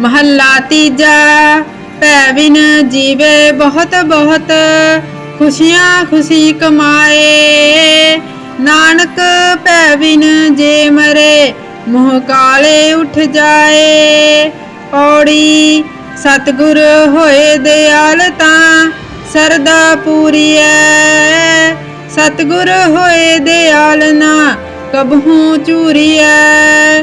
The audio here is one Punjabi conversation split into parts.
ਮਹੱਲਾ ਤੀਜਾ, ਭੈ ਬਿਨ ਜੀਵੇ ਬਹੁਤ ਬਹੁਤ, ਖੁਸ਼ੀਆਂ ਖੁਸ਼ੀ ਕਮਾਏ। ਨਾਨਕ ਭੈ ਬਿਨ ਜੇ ਮਰੇ, ਮੋਹ ਕਾਲੇ ਉੱਠ ਜਾਏ। ਔੜੀ ਸਤਿਗੁਰ ਹੋਏ ਦਿਆਲ ਤਾਂ ਸਰਦਾ ਪੂਰੀ ਐ ਸਤਿਗੁਰ ਹੋਏ ਦਿਆਲ ਨਾ ਕਬਹੂ ਚੂਰੀਐ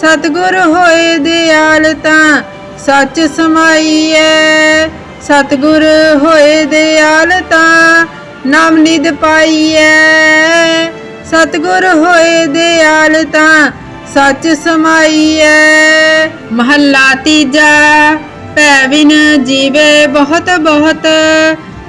ਸਤਿਗੁਰ ਹੋਏ ਦਿਆਲ ਤਾਂ ਸੱਚ ਸਮਾਈਐ ਸਤਿਗੁਰ ਹੋਏ ਦਿਆਲ ਤਾਂ ਨਵ ਨਿਧ ਪਾਈਐ ਸਤਿਗੁਰ ਹੋਏ ਦਿਆਲ ਤਾਂ ਸੱਚ ਸਮਾਈਐ ਮਹੱਲਾ ਤੀਜਾ, ਭੈ ਬਿਨ ਜੀਵੇ ਬਹੁਤ ਬਹੁਤ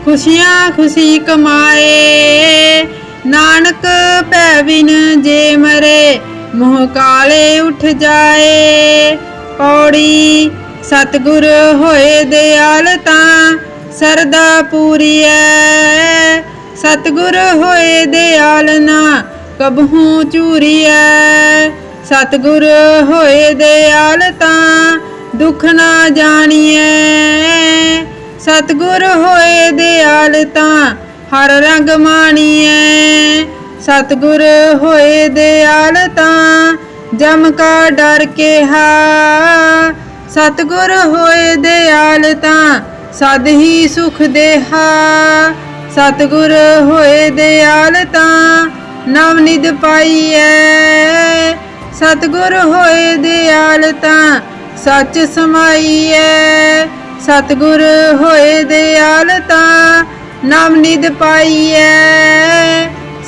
ਖੁਸ਼ੀਆਂ ਖੁਸ਼ੀ ਕਮਾਏ। ਨਾਨਕ ਭੈ ਬਿਨ ਜੇ ਮਰੇ ਮੋਹ ਕਾਲੇ ਉੱਠ ਜਾਏ। ਪੌੜੀ ਸਤਗੁਰ ਹੋਏ ਦਿਆਲ ਤਾਂ ਸਰਦਾ ਪੂਰੀ ਐ ਸਤਿਗੁਰ ਹੋਏ ਦਿਆਲ ਨਾ ਕਬਹੂ ਚੂਰੀਐ ਸਤਗੁਰ ਹੋਏ ਦਿਆਲ ਤਾਂ ਦੁੱਖ ਨਾ ਜਾਣੀਐ। ਸਤਿਗੁਰ ਹੋਏ ਦਿਆਲ ਤਾਂ ਹਰ ਰੰਗ ਮਾਣੀਐ। ਸਤਿਗੁਰ ਹੋਏ ਦਿਆਲ ਤਾਂ, ਜਮ ਕਾ ਡਰ ਕੇ ਹਾ। ਸਤਿਗੁਰ ਹੋਏ ਦਿਆਲ ਤਾਂ, ਸਦ ਹੀ ਸੁਖ ਦੇਹਾ। ਸਤਿਗੁਰ ਹੋਏ ਦਿਆਲ ਤਾਂ ਨਵ ਨਿਧ ਪਾਈਐ। ਸਤਿਗੁਰ ਹੋਏ ਦਿਆਲ ਤਾਂ, ਸੱਚ ਸਮਾਈਐ। ਸਤਿਗੁਰ ਹੋਏ ਦਿਆਲ ਤਾਂ ਨਵ ਨਿਧ ਪਾਈਐ।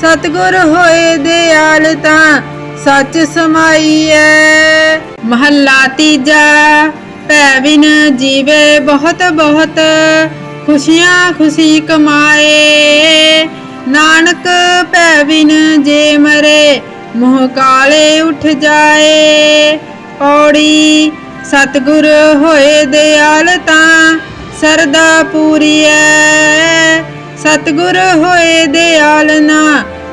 ਸਤਿਗੁਰ ਹੋਏ ਦਿਆਲ ਤਾਂ ਸੱਚ ਸਮਾਈਐ। ਮਹੱਲਾ ਤੀਜਾ, ਭੈ ਬਿਨ ਜੀਵੇ ਬਹੁਤ ਬਹੁਤ, ਖੁਸ਼ੀਆਂ ਖੁਸ਼ੀ ਕਮਾਏ। ਨਾਨਕ ਭੈ ਬਿਨ ਜੇ ਮਰੇ, ਮੋਹ ਕਾਲੇ ਉਠ ਜਾਏ। ਪੌੜੀ ਸਤਿਗੁਰ ਹੋਏ ਦਿਆਲ ਤਾਂ ਸਰਦਾ ਪੂਰੀ ਐ ਸਤਿਗੁਰ ਹੋਏ ਦਿਆਲ ਨਾ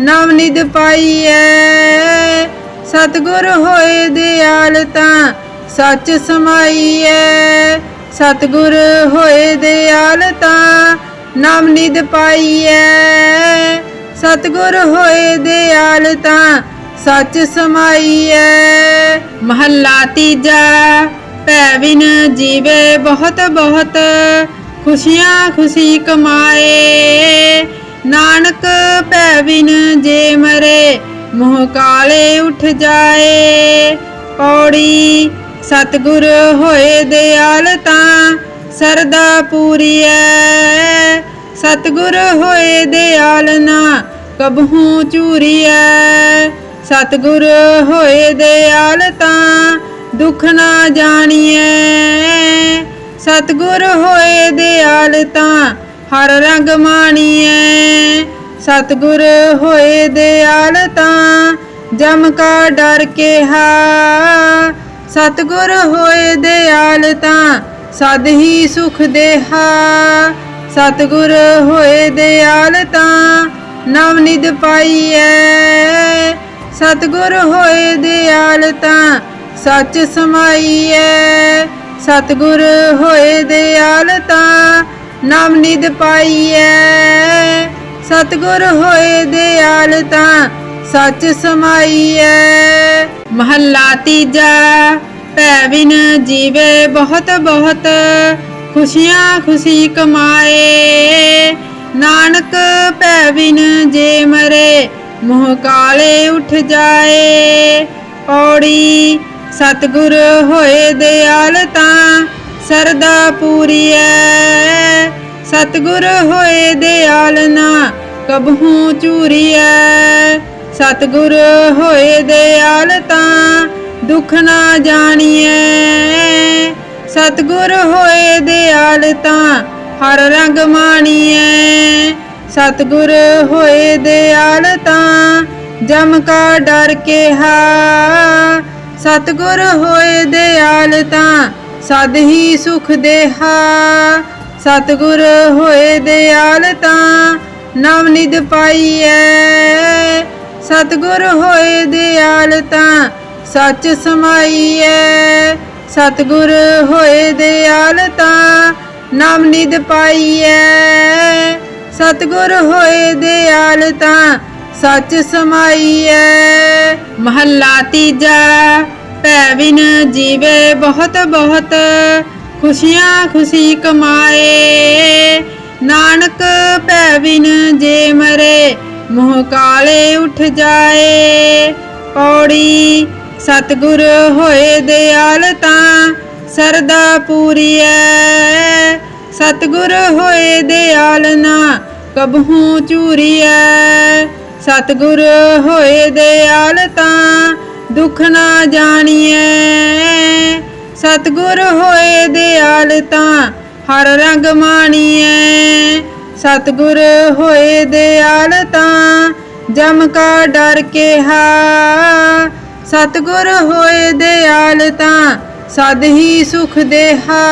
ਨਵ ਨਿਧ ਪਾਈਐ। ਸਤਿਗੁਰ ਹੋਏ ਦਿਆਲ ਤਾਂ ਸੱਚ ਸਮਾਈਐ। ਸਤਿਗੁਰ ਹੋਏ ਦਿਆਲ ਤਾਂ ਨਵ ਨਿਧ ਪਾਈਐ। ਸਤਿਗੁਰ ਹੋਏ ਦਿਆਲ ਤਾਂ ਸੱਚ ਸਮਾਈਐ। ਮਹੱਲਾ ਤੀਜਾ, ਭੈ ਬਿਨ ਜੀਵੇ ਬਹੁਤ ਬਹੁਤ ਖੁਸ਼ੀਆਂ ਖੁਸ਼ੀ ਕਮਾਏ। ਨਾਨਕ ਭੈ ਬਿਨ ਜੇ ਮਰੇ, ਮੋਹ ਕਾਲੇ ਉੱਠ ਜਾਏ। ਪੌੜੀ ਸਤਿਗੁਰ ਹੋਏ ਦਿਆਲ ਤਾਂ ਸਰਦਾ ਪੂਰੀ ਐ ਸਤਿਗੁਰ ਹੋਏ ਦਿਆਲ ਨਾ ਕਬਹੂ ਚੂਰੀਐ ਸਤਿਗੁਰ ਹੋਏ ਦਿਆਲ ਤਾਂ ਦੁੱਖ ਨਾ ਜਾਣੀਐ। ਸਤਿਗੁਰ ਹੋਏ ਦਿਆਲ ਤਾਂ ਹਰ ਰੰਗ ਮਾਣੀਐ। ਸਤਿਗੁਰ ਹੋਏ ਦਿਆਲ ਤਾਂ, ਜਮ ਕਾ ਡਰ ਕੇ ਹਾ। ਸਤਿਗੁਰ ਹੋਏ ਦਿਆਲ ਤਾਂ, ਸਦ ਹੀ ਸੁਖ ਦੇਹਾ। ਸਤਿਗੁਰ ਹੋਏ ਦਿਆਲ ਤਾਂ, ਨਵ ਨਿਧ ਪਾਈਐ। ਸਤਿਗੁਰ ਹੋਏ ਦਿਆਲ ਤਾਂ, ਸੱਚ ਸਮਾਈਐ। ਸਤਿਗੁਰ ਹੋਏ ਦਿਆਲ ਤਾਂ ਨਵ ਨਿਧ ਪਾਈਐ। ਸਤਿਗੁਰ ਹੋਏ ਦਿਆਲ ਤਾਂ ਸੱਚ ਸਮਾਈਐ। ਮਹੱਲਾ ਤੀਜਾ, ਭੈ ਬਿਨ ਜੀਵੇ ਬਹੁਤ ਬਹੁਤ, ਖੁਸ਼ੀਆਂ ਖੁਸ਼ੀ ਕਮਾਏ। ਨਾਨਕ ਭੈ ਬਿਨ ਜੇ ਮਰੇ, ਮੋਹ ਕਾਲੇ ਉੱਠ ਜਾਏ। ਔੜੀ ਸਤਿਗੁਰ ਹੋਏ ਦਿਆਲ ਤਾਂ ਸਰਦਾ ਪੂਰੀ ਐ ਸਤਿਗੁਰ ਹੋਏ ਦਿਆਲ ਨਾ ਕਬਹੂ ਚੂਰੀਐ ਸਤਿਗੁਰ ਹੋਏ ਦਿਆਲ ਤਾਂ ਦੁੱਖ ਨਾ ਜਾਣੀਐ। ਸਤਿਗੁਰ ਹੋਏ ਦਿਆਲ ਤਾਂ ਹਰ ਰੰਗ ਮਾਣੀਐ। ਸਤਿਗੁਰ ਹੋਏ ਦਿਆਲ ਤਾਂ ਜਮ ਕਾ ਡਰ ਕਿਹਾ ਸਤਿਗੁਰ ਹੋਏ ਦਿਆਲ ਤਾਂ ਸਦ ਹੀ ਸੁਖ ਦੇਹਾ, ਸਤਿਗੁਰ ਹੋਏ ਦਿਆਲ ਤਾਂ ਨਵ ਨਿਧ ਪਾਈਐ। ਸਤਿਗੁਰ ਹੋਏ ਦਿਆਲ ਤਾਂ, ਸੱਚ ਸਮਾਈਐ। ਸਤਿਗੁਰ ਹੋਏ ਦਿਆਲ ਤਾਂ, ਨਾਮ ਨਿਧ ਪਾਈਐ। ਸਤਿਗੁਰ ਹੋਏ ਦਿਆਲ ਤਾਂ, ਸੱਚ ਸਮਾਈਐ। ਮਹੱਲਾ ਤੀਜਾ। ਭੈ ਬਿਨ ਜੀਵੇ ਬਹੁਤ ਬਹੁਤ ਖੁਸ਼ੀਆਂ ਖੁਸ਼ੀ ਕਮਾਏ। ਨਾਨਕ ਭੈ ਬਿਨ ਜੇ ਮਰੇ, ਮੋਹ ਕਾਲੇ ਉੱਠ ਜਾਏ। ਪੌੜੀ ਸਤਿਗੁਰ ਹੋਏ ਦਿਆਲ ਤਾਂ ਸਰਦਾ ਪੂਰੀ ਐ ਸਤਿਗੁਰ ਹੋਏ ਦਿਆਲ ਨਾ ਕਬਹੂ ਚੂਰੀਐ ਸਤਿਗੁਰ ਹੋਏ ਦਿਆਲ ਤਾਂ ਦੁੱਖ ਨਾ ਜਾਣੀਐ। ਸਤਿਗੁਰ ਹੋਏ ਦਿਆਲ ਤਾਂ ਹਰ ਰੰਗ ਮਾਣੀਐ। ਸਤਿਗੁਰ ਹੋਏ ਦਿਆਲ ਤਾਂ ਜਮ ਕਾ ਡਰ ਕਿਹਾ ਸਤਿਗੁਰ ਹੋਏ ਦਿਆਲ ਤਾਂ ਸਦ ਹੀ ਸੁਖ ਦੇਹਾ।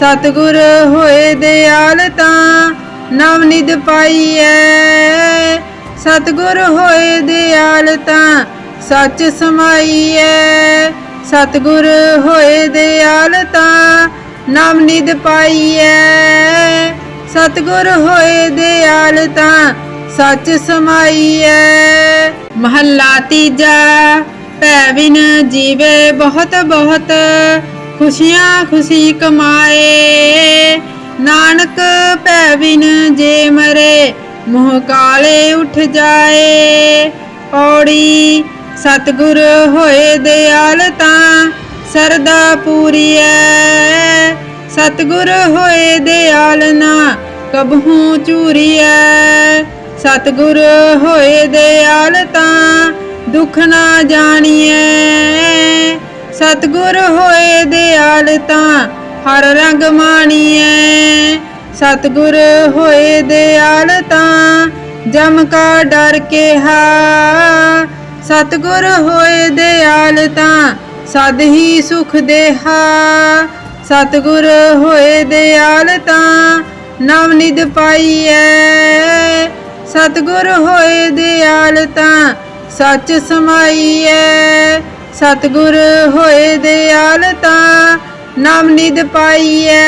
ਸਤਿਗੁਰ ਹੋਏ ਦਿਆਲ ਤਾਂ ਨਵ ਨਿਧ ਪਾਈਐ। ਸਤਿਗੁਰ ਹੋਏ ਦਿਆਲ ਤਾਂ ਸੱਚ ਸਮਾਈਐ, ਸਤਿਗੁਰ ਹੋਏ ਦਿਆਲ ਤਾਂ ਨਵ ਨਿਧ ਪਾਈਐ। ਸਤਿਗੁਰ ਹੋਏ ਦਿਆਲ ਤਾਂ ਸੱਚ ਸਮਾਈਐ। ਮਹੱਲਾ ਤੀਜਾ, ਭੈ ਬਿਨ ਜੀਵੇ ਬਹੁਤ ਬਹੁਤ, ਖੁਸ਼ੀਆਂ ਖੁਸ਼ੀ ਕਮਾਏ। ਨਾਨਕ ਭੈ ਬਿਨ ਜੇ ਮਰੇ, ਮੋਹ ਕਾਲੇ ਉਠ ਜਾਏ। ਪੌੜੀ ਸਤਿਗੁਰ ਹੋਏ ਦਿਆਲ ਤਾਂ ਸਰਦਾ ਪੂਰੀ ਐ ਸਤਿਗੁਰ ਹੋਏ ਦਿਆਲ ਨਾ ਕਬਹੂ ਚੂਰੀਐ ਸਤਿਗੁਰ ਹੋਏ ਦਿਆਲ ਤਾਂ ਦੁੱਖ ਨਾ ਜਾਣੀਐ। ਸਤਿਗੁਰ ਹੋਏ ਦਿਆਲ ਤਾਂ ਹਰ ਰੰਗ ਮਾਣੀਐ। ਸਤਿਗੁਰ ਹੋਏ ਦਿਆਲ ਤਾਂ ਜਮ ਕਾ ਡਰ ਕਿਹਾ ਸਤਿਗੁਰ ਹੋਏ ਦਿਆਲ ਤਾਂ ਸਦ ਹੀ ਸੁਖ ਦੇਹਾ। ਸਤਿਗੁਰ ਹੋਏ ਦਿਆਲ ਤਾਂ ਨਵ ਨਿਧ ਪਾਈਐ। ਸਤਿਗੁਰ ਹੋਏ ਦਿਆਲ ਤਾਂ ਸੱਚ ਸਮਾਈਐ। ਸਤਿਗੁਰ ਹੋਏ ਦਿਆਲ ਤਾਂ ਨਾਮ ਨਿਧ ਪਾਈਐ।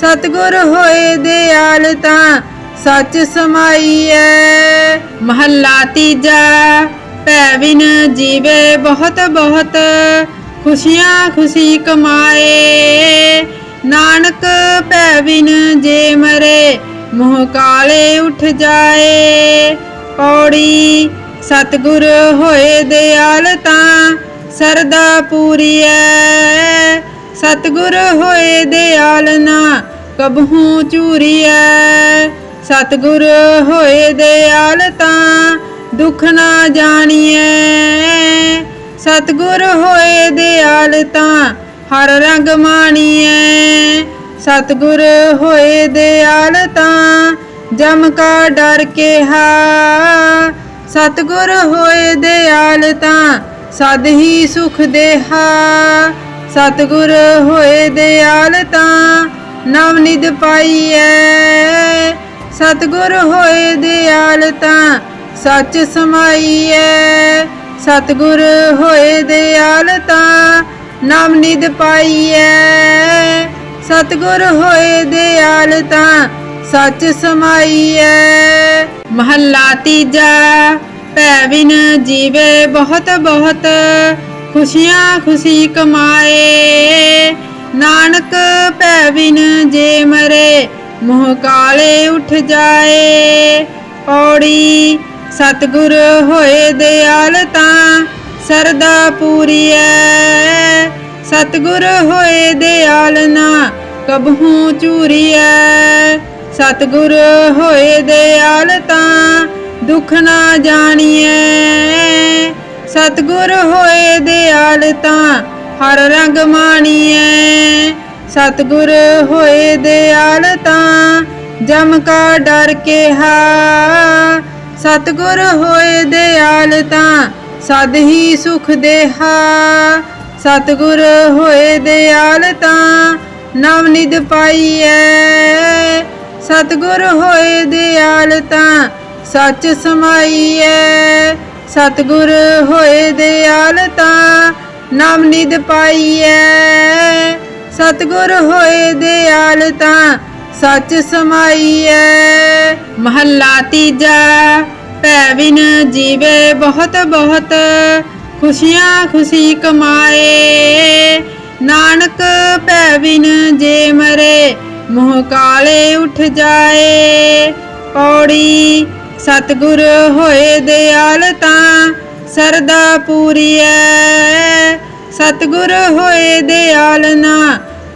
ਸਤਿਗੁਰ ਹੋਏ ਦਿਆਲ ਤਾਂ ਸੱਚ ਸਮਾਈਐ, ਮਹੱਲਾ ਤੀਜਾ, ਭੈ ਬਿਨ ਜੀਵੇ ਬਹੁਤ ਬਹੁਤ, ਖੁਸ਼ੀਆਂ ਖੁਸ਼ੀ ਕਮਾਏ। ਨਾਨਕ ਭੈ ਬਿਨ ਜੇ ਮਰੇ, ਮੋਹ ਕਾਲੇ ਉੱਠ ਜਾਏ। ਪੌੜੀ ਸਤਿਗੁਰ ਹੋਏ ਦਿਆਲ ਤਾਂ ਸਰਦਾ ਪੂਰੀ ਐ ਸਤਿਗੁਰ ਹੋਏ ਦਿਆਲ ਨਾ ਕਬਹੂ ਚੂਰੀਐ। ਸਤਿਗੁਰ ਹੋਏ ਦਿਆਲ ਤਾਂ ਦੁੱਖ ਨਾ ਜਾਣੀਐ। ਸਤਿਗੁਰ ਹੋਏ ਦਿਆਲ ਤਾਂ ਹਰ ਰੰਗ ਮਾਣੀਐ। ਸਤਿਗੁਰ ਹੋਏ ਦਿਆਲ ਤਾਂ ਜਮ ਕਾ ਡਰ ਕਿਹਾ। ਸਤਿਗੁਰ ਹੋਏ ਦਿਆਲ ਤਾਂ ਸਦ ਹੀ ਸੁਖ ਦੇਹਾ। ਸਤਿਗੁਰ ਹੋਏ ਦਿਆਲ ਤਾਂ ਨਵ ਨਿਧ ਪਾਈਐ। ਸਤਿਗੁਰ ਹੋਏ ਦਿਆਲ ਤਾਂ ਸੱਚ ਸਮਾਈਐ। ਸਤਿਗੁਰ ਹੋਏ ਦਿਆਲ ਤਾਂ ਨਵ ਨਿਧ ਪਾਈਐ। ਸਤਿਗੁਰ ਹੋਏ ਦਿਆਲ ਤਾਂ ਸੱਚ ਸਮਾਈਐ। ਮਹੱਲਾ ਤੀਜਾ, ਭੈ ਬਿਨ ਜੀਵੇ ਬਹੁਤ ਬਹੁਤ, ਖੁਸ਼ੀਆਂ ਖੁਸ਼ੀ ਕਮਾਏ। ਨਾਨਕ ਭੈ ਬਿਨ ਜੇ ਮਰੇ ਮੋਹ ਕਾਲੇ ਉੱਠ ਜਾਏ। ਪੌੜੀ ਸਤਿਗੁਰ ਹੋਏ ਦਿਆਲ ਤਾਂ ਸਰਦਾ ਪੂਰੀ ਐ ਸਤਗੁਰ ਹੋਏ ਦਿਆਲ ਨਾ ਕਬਹੂ ਚੂਰੀਐ ਸਤਗੁਰ ਹੋਏ ਦਿਆਲ ਤਾਂ ਦੁੱਖ ਨਾ ਜਾਣੀਐ। ਸਤਿਗੁਰ ਹੋਏ ਦਿਆਲ ਤਾਂ ਹਰ ਰੰਗ ਮਾਣੀਐ। ਸਤਿਗੁਰ ਹੋਏ ਦਿਆਲ ਤਾਂ, ਜਮ ਕਾ ਡਰ ਕਿਹਾ ਸਤਿਗੁਰ ਹੋਏ ਦਿਆਲ ਤਾਂ, ਸਦ ਹੀ ਸੁਖ ਦੇਹਾ। ਸਤਿਗੁਰ ਹੋਏ ਦਿਆਲ ਤਾਂ ਨਵ ਨਿਦ ਪਾਈਐ। ਸਤਿਗੁਰ ਹੋਏ ਦਿਆਲ ਤਾਂ, ਸੱਚ ਸਮਾਈਐ। ਸਤਿਗੁਰ ਹੋਏ ਦਿਆਲ ਤਾਂ, ਨਾਮ ਨਿਦ ਪਾਈਐ। ਸਤਿਗੁਰ ਹੋਏ ਦਿਆਲ ਤਾਂ ਸੱਚ ਸਮਾਈਐ। ਮਹੱਲਾ ਤੀਜਾ, ਭੈ ਬਿਨ ਜੀਵੇ ਬਹੁਤ ਬਹੁਤ, ਖੁਸ਼ੀਆਂ ਖੁਸ਼ੀ ਕਮਾਏ। ਨਾਨਕ ਭੈ ਬਿਨ ਜੇ ਮਰੇ, ਮੋਹ ਕਾਲੇ ਉੱਠ ਜਾਏ। ਪੌੜੀ, ਸਤਿਗੁਰ ਹੋਏ ਦਿਆਲ ਤਾਂ ਸਰਦਾ ਪੂਰੀ ਐ ਸਤਿਗੁਰ ਹੋਏ ਦਿਆਲ ਨਾ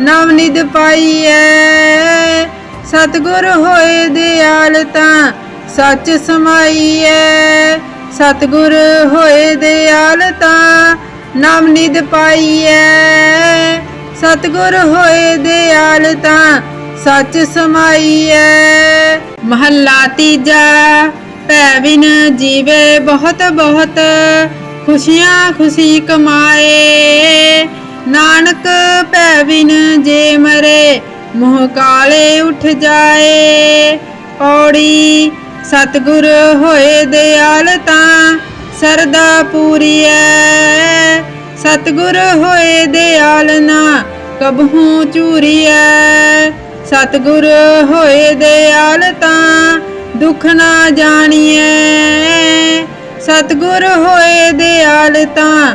ਨਵ ਨਿਦ ਪਾਈਐ। ਸਤਿਗੁਰ ਹੋਏ ਦਿਆਲਤਾਂ ਸੱਚ ਸਮਾਈਐ। ਸਤਿਗੁਰ ਹੋਏ ਦਿਆਲ ਤਾਂ ਪਾਈਐ। ਸਤਿਗੁਰ ਹੋਏ ਦਿਆਲ ਤਾਂ ਸੱਚ ਸਮਾਈਐ। ਮਹੱਲਾ ਤੀਜਾ, ਭੈ ਬਿਨ ਜੀਵੇ ਬਹੁਤ ਬਹੁਤ ਖੁਸ਼ੀਆਂ ਖੁਸ਼ੀ ਕਮਾਏ। ਨਾਨਕ ਭੈ ਬਿਨ ਜੇ ਮਰੇ, ਮੋਹ ਕਾਲੇ ਉੱਠ ਜਾਏ। ਪੌੜੀ ਸਤਿਗੁਰ ਹੋਏ ਦਿਆਲ ਤਾਂ ਸਰਦਾ ਪੂਰੀ ਐ ਸਤਿਗੁਰ ਹੋਏ ਦਿਆਲ ਨਾ ਕਬਹੂ ਚੂਰੀਐ ਸਤਗੁਰ ਹੋਏ ਦਿਆਲ ਤਾਂ ਦੁੱਖ ਨਾ ਜਾਣੀਐ। ਸਤਿਗੁਰ ਹੋਏ ਦਿਆਲ ਤਾਂ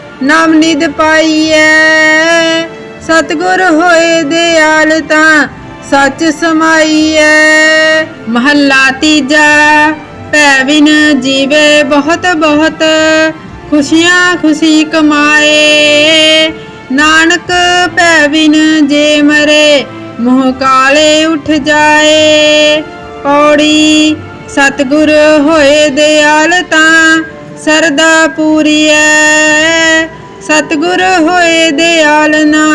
ਨਾਮ ਨਿਦ ਪਾਈਐ। ਸਤਿਗੁਰ ਹੋਏ ਦਿਆਲ ਤਾਂ ਸੱਚ ਸਮਾਈਐ। ਮਹੱਲਾ ਤੀਜਾ, ਭੈ ਬਿਨ ਜੀਵੇ ਬਹੁਤ ਬਹੁਤ, ਖੁਸ਼ੀਆਂ ਖੁਸ਼ੀ ਕਮਾਏ। ਨਾਨਕ ਭੈ ਬਿਨ ਜੇ ਮਰੇ, ਮੋਹ ਕਾਲੇ ਉੱਠ ਜਾਏ। ਪੌੜੀ, ਸਤਿਗੁਰ ਹੋਏ ਦਿਆਲ ਤਾਂ ਸਰਦਾ ਪੂਰੀ ਐ ਸਤਿਗੁਰ ਹੋਏ ਦਿਆਲ ਨਾ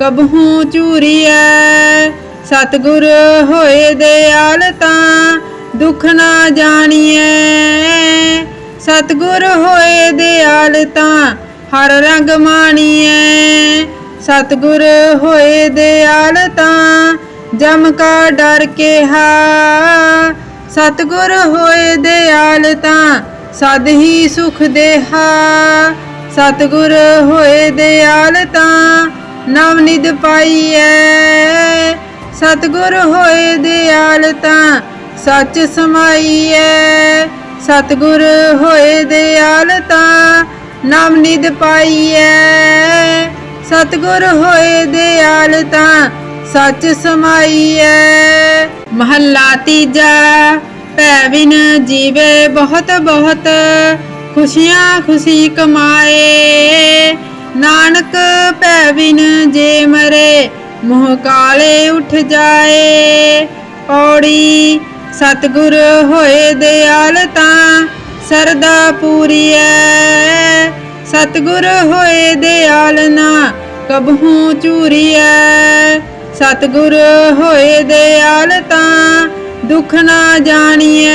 ਕਬਹੂ ਚੂਰੀਐ ਸਤਿਗੁਰ ਹੋਏ ਦਿਆਲ ਤਾਂ ਦੁੱਖ ਨਾ ਜਾਣੀਐ। ਸਤਿਗੁਰ ਹੋਏ ਦਿਆਲ ਤਾਂ ਹਰ ਰੰਗ ਮਾਣੀਐ। ਸਤਿਗੁਰ ਹੋਏ ਦਿਆਲ ਤਾਂ ਜਮ ਕਾ ਡਰ ਕਿਹਾ ਸਤਿਗੁਰ ਹੋਏ ਦਿਆਲ ਤਾਂ ਸਦ ਹੀ ਸੁਖ ਦੇਹਾ, ਸਤਿਗੁਰ ਹੋਏ ਦਿਆਲ ਤਾਂ ਨਵ ਨਿਦ ਪਾਈਐ। ਸਤਿਗੁਰ ਹੋਏ ਦਿਆਲ ਤਾਂ ਸੱਚ ਸਮਾਈਐ। ਸਤਿਗੁਰ ਹੋਏ ਦਿਆਲ ਤਾਂ ਨਵ ਨਿਦ ਪਾਈਐ। ਸਤਿਗੁਰ ਹੋਏ ਦਿਆਲ ਤਾਂ ਸੱਚ ਸਮਾਈਐ। ਮਹੱਲਾ ਤੀਜਾ ਭੈ ਬਿਨ ਜੀਵੇ ਬਹੁਤ ਬਹੁਤ ਖੁਸ਼ੀਆਂ ਖੁਸ਼ੀ ਕਮਾਏ। ਨਾਨਕ ਭੈ ਬਿਨ ਜੇ ਮਰੇ, ਮੋਹ ਕਾਲੇ ਉੱਠ ਜਾਏ। ਔੜੀ ਸਤਿਗੁਰ ਹੋਏ ਦਿਆਲ ਤਾਂ ਸਰਦਾ ਪੂਰੀ ਪੂਰੀਐ। ਸਤਿਗੁਰ ਹੋਏ ਦਿਆਲ ਨਾ ਕਬਹੂ ਚੂਰੀਐ ਸਤਿਗੁਰ ਹੋਏ ਦਿਆਲ ਤਾਂ ਦੁੱਖ ਨਾ ਜਾਣੀਐ।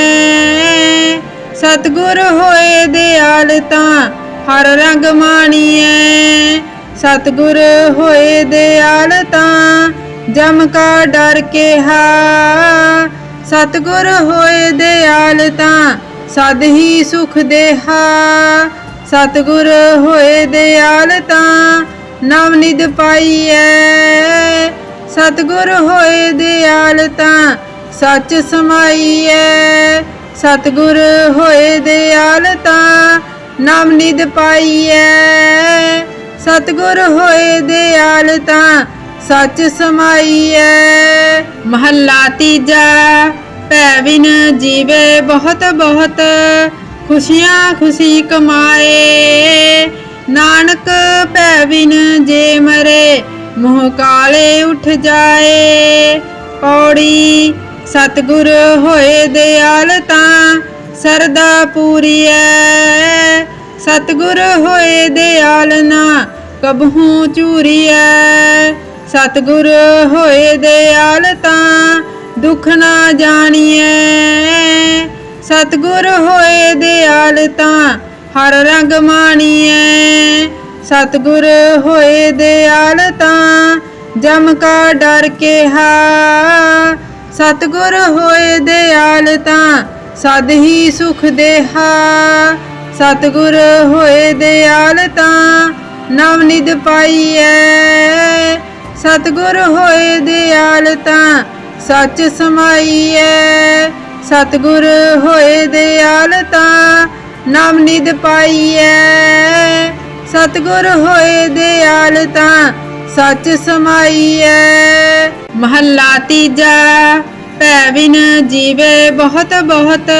ਸਤਿਗੁਰ ਹੋਏ ਦਿਆਲ ਤਾਂ ਹਰ ਰੰਗ ਮਾਣੀਐ। ਸਤਿਗੁਰ ਹੋਏ ਦਿਆਲ ਤਾਂ ਜਮ ਕਾ ਡਰ ਕੇਹਾ ਸਤਿਗੁਰ ਹੋਏ ਦਿਆਲ ਤਾਂ ਸਦ ਹੀ ਸੁਖ ਦੇਹਾ। ਸਤਿਗੁਰ ਹੋਏ ਦਿਆਲ ਤਾਂ ਨਵ ਨਿਧ ਪਾਈਐ। ਸਤਿਗੁਰ ਹੋਏ ਦਿਆਲ ਤਾਂ ਸੱਚ ਸਮਾਈਐ, ਸਤਿਗੁਰ ਹੋਏ ਦਿਆਲ ਤਾਂ ਨਾਮ ਨਿਧ ਪਾਈਐ। ਸਤਿਗੁਰ ਹੋਏ ਦਿਆਲ ਤਾਂ ਸੱਚ ਸਮਾਈਐ। ਮਹੱਲਾ ਤੀਜਾ, ਭੈ ਬਿਨ ਜੀਵੇ ਬਹੁਤ ਬਹੁਤ, ਖੁਸ਼ੀਆਂ ਖੁਸ਼ੀ ਕਮਾਏ। ਨਾਨਕ ਭੈ ਬਿਨ ਜੇ ਮਰੇ, ਮੋਹ ਕਾਲੇ ਉਠ ਜਾਏ। ਪੌੜੀ ਸਤਿਗੁਰ ਹੋਏ ਦਿਆਲ ਤਾਂ ਸਰਦਾ ਪੂਰੀ ਪੂਰੀਐ। ਸਤਿਗੁਰ ਹੋਏ ਦਿਆਲ ਨਾ ਕਬਹੂ ਚੂਰੀਐ ਸਤਿਗੁਰ ਹੋਏ ਦਿਆਲ ਤਾਂ ਦੁੱਖ ਨਾ ਜਾਣੀਐ। ਸਤਿਗੁਰ ਹੋਏ ਦਿਆਲ ਤਾਂ ਹਰ ਰੰਗ ਮਾਣੀਐ। ਸਤਿਗੁਰ ਹੋਏ ਦਿਆਲ ਤਾਂ ਜਮ ਕਾ ਡਰ ਕੇਹਾ ਸਤਿਗੁਰ ਹੋਏ ਦਿਆਲ ਤਾਂ ਸਦ ਹੀ ਸੁਖ ਦੇਹਾ। ਸਤਿਗੁਰ ਹੋਏ ਦਿਆਲ ਤਾਂ ਨਵ ਨਿਧ ਪਾਈਐ। ਸਤਿਗੁਰ ਹੋਏ ਦਿਆਲ ਤਾਂ ਸੱਚ ਸਮਾਈਐ। ਸਤਿਗੁਰ ਹੋਏ ਦਿਆਲ ਤਾਂ ਨਵ ਨਿਧ ਪਾਈਐ। ਸਤਿਗੁਰ ਹੋਏ ਦਿਆਲ ਤਾਂ ਸੱਚ ਸਮਾਈਐ। ਮਹੱਲਾ ਤੀਜਾ, ਭੈ ਬਿਨ ਜੀਵੇ ਬਹੁਤ ਬਹੁਤ,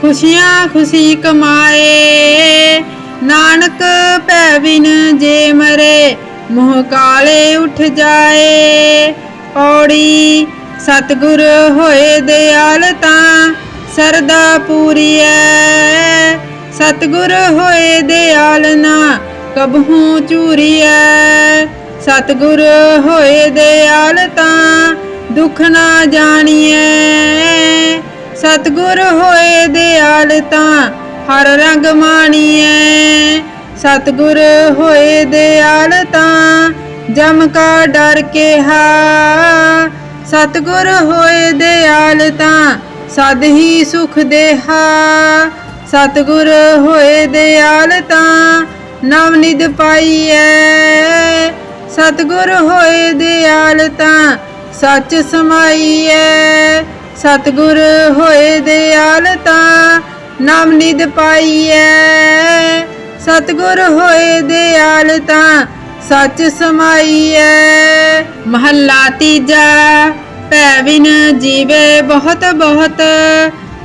ਖੁਸ਼ੀਆਂ ਖੁਸ਼ੀ ਕਮਾਏ। ਨਾਨਕ ਭੈ ਬਿਨ ਜੇ ਮਰੇ, ਮੋਹ ਕਾਲੇ ਉੱਠ ਜਾਏ। ਔੜੀ ਸਤਿਗੁਰ ਹੋਏ ਦਿਆਲ ਤਾਂ ਸਰਦਾ ਪੂਰੀ ਪੂਰੀਐ। ਸਤਿਗੁਰ ਹੋਏ ਦਿਆਲ ਨਾ, ਕਬਹੂ ਚੂਰੀਐ ਸਤਿਗੁਰ ਹੋਏ ਦਿਆਲ ਤਾਂ ਦੁੱਖ ਨਾ ਜਾਣੀਐ। ਸਤਿਗੁਰ ਹੋਏ ਦਿਆਲ ਤਾਂ ਹਰ ਰੰਗ ਮਾਣੀਐ। ਸਤਿਗੁਰ ਹੋਏ ਦਿਆਲ ਤਾਂ ਜਮ ਕਾ ਡਰ ਕੇਹਾ। ਸਤਿਗੁਰ ਹੋਏ ਦਿਆਲ ਤਾਂ ਸਦ ਹੀ ਸੁਖ ਦੇਹਾ। ਸਤਿਗੁਰ ਹੋਏ ਦਿਆਲ ਤਾਂ ਨਵ ਨਿਧ ਪਾਈਐ। ਸਤਿਗੁਰ ਹੋਏ ਦਿਆਲ ਤਾਂ ਸੱਚ ਸਮਾਈਐ। ਸਤਿਗੁਰ ਹੋਏ ਦਿਆਲ ਤਾਂ ਨਵ ਨਿਧ ਪਾਈਐ। ਸਤਿਗੁਰ ਹੋਏ ਦਿਆਲ ਤਾਂ ਸੱਚ ਸਮਾਈਐ। ਮਹੱਲਾ ਤੀਜਾ, ਭੈ ਬਿਨ ਜੀਵੇ ਬਹੁਤ ਬਹੁਤ,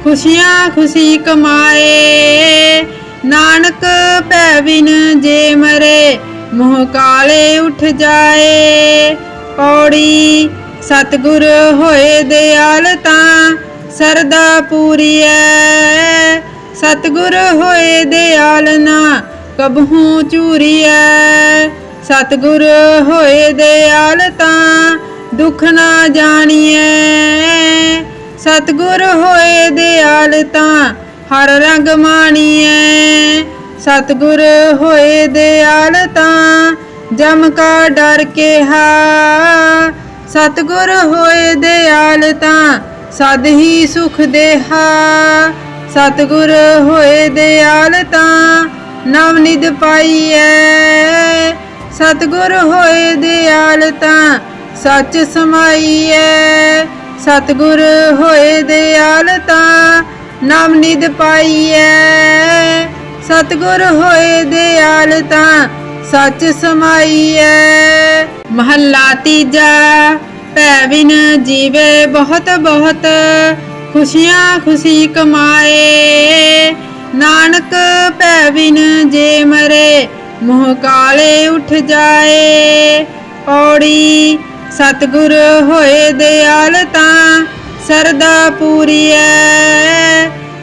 ਖੁਸ਼ੀਆਂ ਖੁਸ਼ੀ ਕਮਾਏ। ਨਾਨਕ ਭੈ ਬਿਨ ਜੇ ਮਰੇ ਮੋਹ ਕਾਲੇ ਉੱਠ ਜਾਏ। ਪੌੜੀ ਸਤਿਗੁਰ ਹੋਏ ਦਿਆਲ ਤਾਂ ਸਰਦਾ ਪੂਰੀਐ। ਸਤਿਗੁਰ ਹੋਏ ਦਿਆਲ ਨਾ ਕਬਹੂ ਚੂਰੀਐ ਸਤਿਗੁਰ ਹੋਏ ਦਿਆਲ ਤਾਂ ਦੁੱਖ ਨਾ ਜਾਣੀਐ। ਸਤਿਗੁਰ ਹੋਏ ਦਿਆਲ ਤਾਂ ਹਰ ਰੰਗ ਮਾਣੀਐ। ਸਤਿਗੁਰ ਹੋਏ ਦਿਆਲ ਤਾਂ, ਜਮ ਕਾ ਡਰ ਕੇਹਾ ਸਤਿਗੁਰ ਹੋਏ ਦਿਆਲ ਤਾਂ, ਸਦ ਹੀ ਸੁਖ ਦੇਹਾ। ਸਤਿਗੁਰ ਹੋਏ ਦਿਆਲ ਤਾਂ, ਨਵ ਨਿਧ ਪਾਈਐ। ਸਤਿਗੁਰ ਹੋਏ ਦਿਆਲ ਤਾਂ, ਸੱਚ ਸਮਾਈਐ। ਸਤਿਗੁਰ ਹੋਏ ਦਿਆਲ ਤਾਂ, ਨਵ ਨਿਧ ਪਾਈਐ। ਸਤਿਗੁਰ ਹੋਏ ਦਿਆਲ ਤਾਂ ਸੱਚ ਸਮਾਈਐ। ਮਹੱਲਾ ਤੀਜਾ, ਭੈ ਬਿਨ ਜੀਵੇ ਬਹੁਤ ਬਹੁਤ, ਖੁਸ਼ੀਆਂ ਖੁਸ਼ੀ ਕਮਾਏ। ਨਾਨਕ ਭੈ ਬਿਨ ਜੇ ਮਰੇ, ਮੋਹ ਕਾਲੇ ਉੱਠ ਜਾਏ। ਔੜੀ, ਸਤਿਗੁਰ ਹੋਏ ਦਿਆਲ ਤਾਂ ਸਰਦਾ ਪੂਰੀਐ।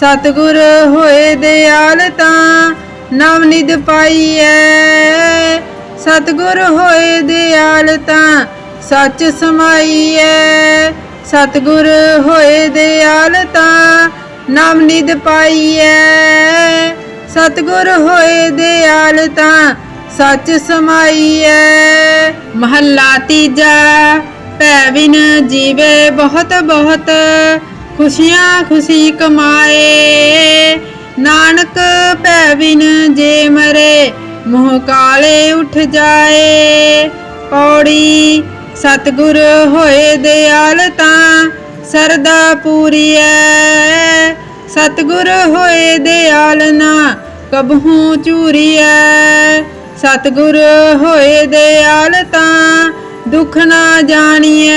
ਸਤਿਗੁਰ ਹੋਏ ਦਿਆਲ ਤਾਂ ਨਵ ਨਿਧ ਪਾਈਐ। ਸਤਿਗੁਰ ਹੋਏ ਦਿਆਲ ਤਾਂ ਸੱਚ ਸਮਾਈਐ। ਸਤਿਗੁਰ ਹੋਏ ਦਿਆਲ ਤਾਂ ਨਾਮ ਨਿਧ ਪਾਈਐ। ਸਤਿਗੁਰ ਹੋਏ ਦਿਆਲ ਤਾਂ ਸੱਚ ਸਮਾਈਐ। ਮਹੱਲਾ ਤੀਜਾ, ਭੈ ਬਿਨ ਜੀਵੇ ਬਹੁਤ ਬਹੁਤ। ਖੁਸ਼ੀਆਂ ਖੁਸ਼ੀ ਕਮਾਏ। ਨਾਨਕ ਭੈ ਬਿਨ ਜੇ ਮਰੇ, ਮੋਹ ਕਾਲੇ ਉੱਠ ਜਾਏ। ਪੌੜੀ ਸਤਿਗੁਰ ਹੋਏ ਦਿਆਲ ਤਾਂ ਸਰਦਾ ਪੂਰੀ ਪੂਰੀਐ। ਸਤਿਗੁਰ ਹੋਏ ਦਿਆਲ ਨਾ ਕਬਹੂ ਚੂਰੀਐ ਸਤਿਗੁਰ ਹੋਏ ਦਿਆਲ ਤਾਂ ਦੁੱਖ ਨਾ ਜਾਣੀਐ।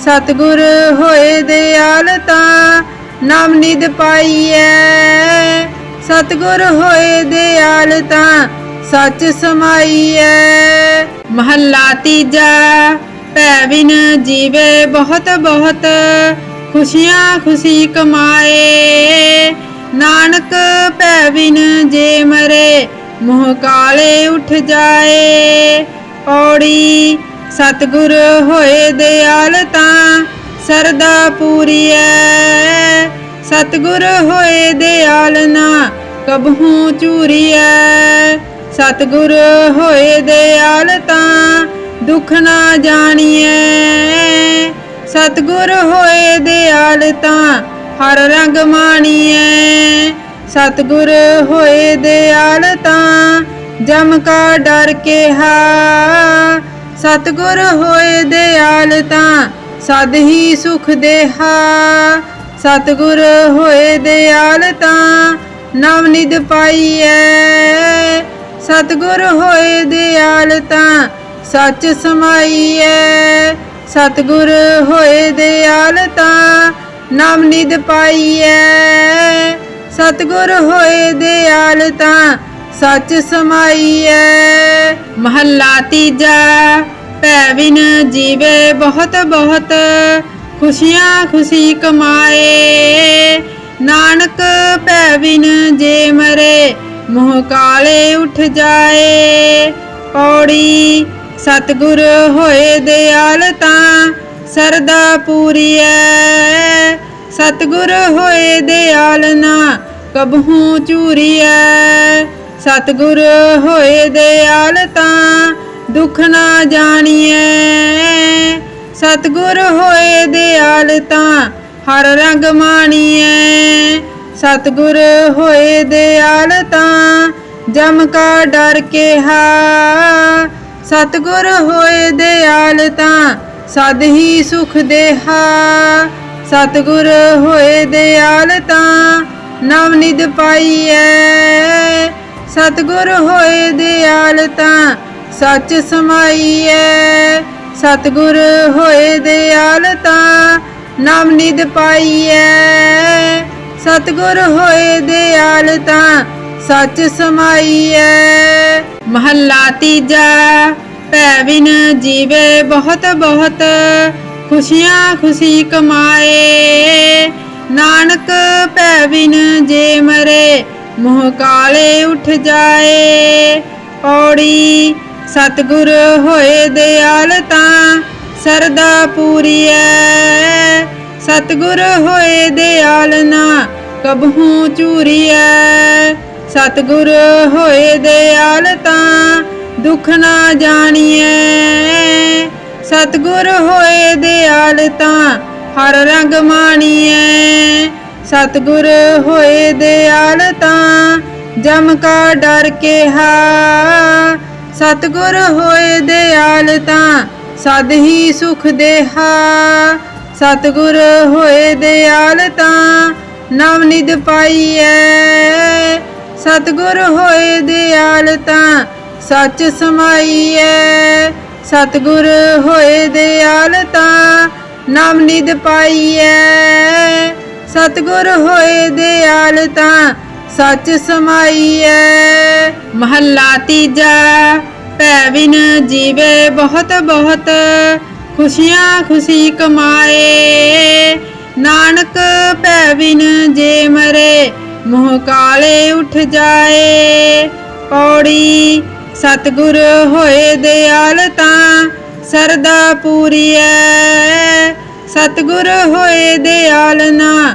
ਸਤਿਗੁਰ ਹੋਏ ਦਿਆਲ ਤਾਂ ਨਵ ਨਿਧ ਪਾਈਐ। ਸਤਿਗੁਰ ਹੋਏ ਦਿਆਲ ਤਾਂ ਸੱਚ ਸਮਾਈਐ। ਮਹੱਲਾ ਤੀਜਾ, ਭੈ ਬਿਨ ਜੀਵੇ ਬਹੁਤ ਬਹੁਤ, ਖੁਸ਼ੀਆਂ ਖੁਸ਼ੀ ਕਮਾਏ। ਨਾਨਕ ਭੈ ਬਿਨ ਜੇ ਮਰੇ, ਮੋਹ ਕਾਲੇ ਉੱਠ ਜਾਏ। ਪੌੜੀ ਸਤਿਗੁਰ ਹੋਏ ਦਿਆਲ ਤਾਂ ਸਰਦਾ ਪੂਰੀਐ। ਸਤਿਗੁਰ ਹੋਏ ਦਿਆਲ ਨਾ ਕਬਹੂ ਚੂਰੀਐ ਸਤਿਗੁਰ ਹੋਏ ਦਿਆਲ ਤਾਂ ਦੁੱਖ ਨਾ ਜਾਣੀਐ। ਸਤਿਗੁਰ ਹੋਏ ਦਿਆਲ ਤਾਂ ਹਰ ਰੰਗ ਮਾਣੀਐ। ਸਤਿਗੁਰ ਹੋਏ ਦਿਆਲ ਤਾਂ ਜਮ ਕਾ ਡਰ ਕਿਹਾ ਸਤਿਗੁਰ ਹੋਏ ਦਿਆਲ ਤਾਂ ਸਦ ਹੀ ਸੁਖ ਦੇਹਾ। ਸਤਿਗੁਰ ਹੋਏ ਦਿਆਲ ਤਾਂ ਨਵ ਨਿਧ ਪਾਈਐ। ਸਤਿਗੁਰ ਹੋਏ ਦਿਆਲ ਤਾਂ ਸੱਚ ਸਮਾਈਐ। ਸਤਿਗੁਰ ਹੋਏ ਦਿਆਲ ਤਾਂ ਨਾਮ ਨਿਧ ਪਾਈਐ। ਸਤਿਗੁਰ ਹੋਏ ਦਿਆਲ ਤਾਂ ਸੱਚ ਸਮਾਈਐ, ਮਹੱਲਾ ਤੀਜਾ, ਭੈ ਬਿਨ ਜੀਵੇ ਬਹੁਤ ਬਹੁਤ, ਖੁਸ਼ੀਆਂ ਖੁਸ਼ੀ ਕਮਾਏ। ਨਾਨਕ ਭੈ ਬਿਨ ਜੇ ਮਰੇ, ਮੋਹ ਕਾਲੇ ਉੱਠ ਜਾਏ। ਪੌੜੀ ਸਤਿਗੁਰ ਹੋਏ ਦਿਆਲ ਤਾਂ ਸਰਦਾ ਪੂਰੀ ਪੂਰੀਐ। ਸਤਿਗੁਰ ਹੋਏ ਦਿਆਲ ਨਾ ਕਬਹੂ ਚੂਰੀਐ। ਸਤਿਗੁਰ ਹੋਏ ਦਿਆਲ ਤਾਂ ਦੁੱਖ ਨਾ ਜਾਣੀਐ। ਸਤਿਗੁਰ ਹੋਏ ਦਿਆਲ ਤਾਂ ਹਰ ਰੰਗ ਮਾਣੀਐ। ਸਤਿਗੁਰ ਹੋਏ ਦਿਆਲ ਤਾਂ ਜਮ ਕਾ ਡਰ ਕਿਹਾ। ਸਤਿਗੁਰ ਹੋਏ ਦਿਆਲ ਤਾਂ ਸਦ ਹੀ ਸੁਖ ਦੇਹਾ। ਸਤਿਗੁਰ ਹੋਏ ਦਿਆਲ ਤਾਂ ਨਵ ਨਿਧ ਪਾਈਐ। ਸਤਿਗੁਰ ਹੋਏ ਦਿਆਲ ਤਾਂ ਸੱਚ ਸਮਾਈਐ। ਸਤਿਗੁਰ ਹੋਏ ਦਿਆਲ ਤਾਂ ਨਵ ਨਿਧ ਪਾਈਐ। ਸਤਿਗੁਰ ਹੋਏ ਦਿਆਲ ਤਾਂ ਸੱਚ ਸਮਾਈਐ। ਮਹੱਲਾ ਤੀਜਾ, ਭੈ ਬਿਨ ਜੀਵੇ ਬਹੁਤ ਬਹੁਤ, ਖੁਸ਼ੀਆਂ ਖੁਸ਼ੀ ਕਮਾਏ। ਨਾਨਕ ਭੈ ਬਿਨ ਜੇ ਮਰੇ ਮੋਹ ਕਾਲੇ ਉੱਠ ਜਾਏ। ਪੌੜੀ ਸਤਿਗੁਰ ਹੋਏ ਦਿਆਲ ਤਾਂ ਸਰਦਾ ਪੂਰੀ ਪੂਰੀਐ। ਸਤਗੁਰ ਹੋਏ ਦਿਆਲ ਨਾ ਕਬਹੂ ਚੂਰੀਐ ਸਤਗੁਰ ਹੋਏ ਦਿਆਲ ਤਾਂ ਦੁੱਖ ਨਾ ਜਾਣੀਐ। ਸਤਿਗੁਰ ਹੋਏ ਦਿਆਲ ਤਾਂ ਹਰ ਰੰਗ ਮਾਣੀਐ। ਸਤਿਗੁਰ ਹੋਏ ਦਿਆਲ ਤਾਂ, ਜਮ ਕਾ ਡਰ ਕੇਹਾ। ਸਤਿਗੁਰ ਹੋਏ ਦਿਆਲ ਤਾਂ, ਸਦ ਹੀ ਸੁਖ ਦੇਹਾ। ਸਤਿਗੁਰ ਹੋਏ ਦਿਆਲ ਤਾਂ ਨਵ ਨਿਦ ਪਾਈਐ। ਸਤਿਗੁਰ ਹੋਏ ਦਿਆਲ ਤਾਂ, ਸੱਚ ਸਮਾਈਐ। ਸਤਿਗੁਰ ਹੋਏ ਦਿਆਲ ਤਾਂ, ਨਾਮ ਨਿਦ ਪਾਈਐ। ਸਤਿਗੁਰ ਹੋਏ ਦਿਆਲ ਤਾਂ ਸੱਚ ਸਮਾਈਐ। ਮਹੱਲਾ ਤੀਜਾ, ਭੈ ਬਿਨ ਜੀਵੇ ਬਹੁਤ ਬਹੁਤ, ਖੁਸ਼ੀਆਂ ਖੁਸ਼ੀ ਕਮਾਏ। ਨਾਨਕ ਭੈ ਬਿਨ ਜੇ ਮਰੇ, ਮੋਹ ਕਾਲੇ ਉੱਠ ਜਾਏ। ਪੌੜੀ, ਸਤਿਗੁਰ ਹੋਏ ਦਿਆਲ ਤਾਂ ਸਰਦਾ ਪੂਰੀਐ। ਸਤਿਗੁਰ ਹੋਏ ਦਿਆਲ ਨਾ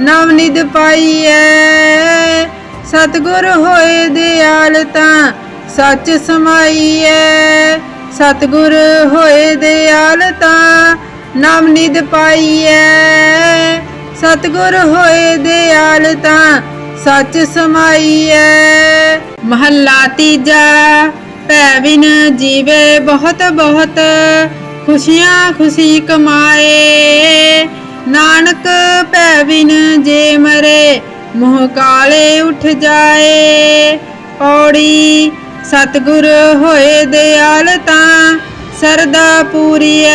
ਨਵ ਨਿਦ ਪਾਈਐ। ਸਤਿਗੁਰ ਹੋਏ ਦਿਆਲਤਾਂ ਸੱਚ ਸਮਾਈਐ। ਸਤਿਗੁਰ ਹੋਏ ਦਿਆਲ ਤਾਂ ਪਾਈਐ। ਸਤਿਗੁਰ ਹੋਏ ਦਿਆਲ ਤਾਂ ਸੱਚ ਸਮਾਈਐ। ਮਹੱਲਾ ਤੀਜਾ, ਭੈ ਬਿਨ ਜੀਵੇ ਬਹੁਤ ਬਹੁਤ ਖੁਸ਼ੀਆਂ ਖੁਸ਼ੀ ਕਮਾਏ। ਨਾਨਕ ਭੈ ਬਿਨ ਜੇ ਮਰੇ, ਮੋਹ ਕਾਲੇ ਉੱਠ ਜਾਏ। ਪੌੜੀ ਸਤਿਗੁਰ ਹੋਏ ਦਿਆਲ ਤਾਂ ਸਰਦਾ ਪੂਰੀਐ।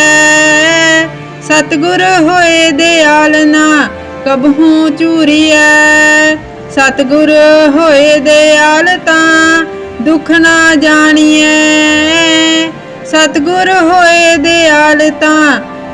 ਸਤਗੁਰ ਹੋਏ ਦਿਆਲ ਨਾ ਕਬਹੂ ਚੂਰੀਐ ਸਤਗੁਰ ਹੋਏ ਦਿਆਲ ਤਾਂ ਦੁੱਖ ਨਾ ਜਾਣੀਐ। ਸਤਿਗੁਰ ਹੋਏ ਦਿਆਲ ਤਾਂ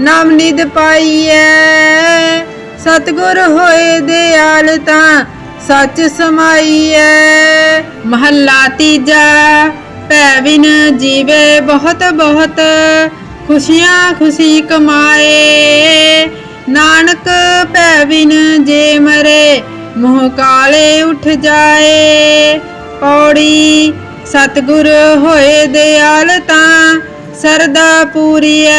ਨਾਮ ਨਿਦ ਪਾਈਐ। ਸਤਿਗੁਰ ਹੋਏ ਦਿਆਲ ਤਾਂ ਸੱਚ ਸਮਾਈਐ। ਮਹੱਲਾ ਤੀਜਾ, ਭੈ ਬਿਨ ਜੀਵੇ ਬਹੁਤ ਬਹੁਤ, ਖੁਸ਼ੀਆਂ ਖੁਸ਼ੀ ਕਮਾਏ। ਨਾਨਕ ਭੈ ਬਿਨ ਜੇ ਮਰੇ, ਮੋਹ ਕਾਲੇ ਉੱਠ ਜਾਏ। ਪੌੜੀ, ਸਤਿਗੁਰ ਹੋਏ ਦਿਆਲ ਤਾਂ ਸਰਦਾ ਪੂਰੀਐ।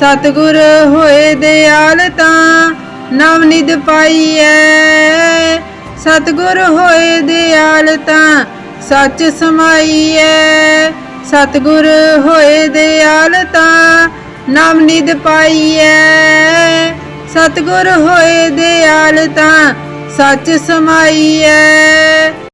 ਸਤਿਗੁਰ ਹੋਏ ਦਿਆਲ ਤਾਂ ਨਵ ਨਿਦ ਪਾਈਐ। ਸਤਿਗੁਰ ਹੋਏ ਦਿਆਲ ਤਾਂ ਸੱਚ ਸਮਾਈਐ। ਸਤਿਗੁਰ ਹੋਏ ਦਿਆਲ ਤਾਂ ਨਵ ਨਿਦ ਪਾਈਐ। ਸਤਿਗੁਰ ਹੋਏ ਦਿਆਲ ਤਾਂ ਸੱਚ ਸਮਾਈਐ।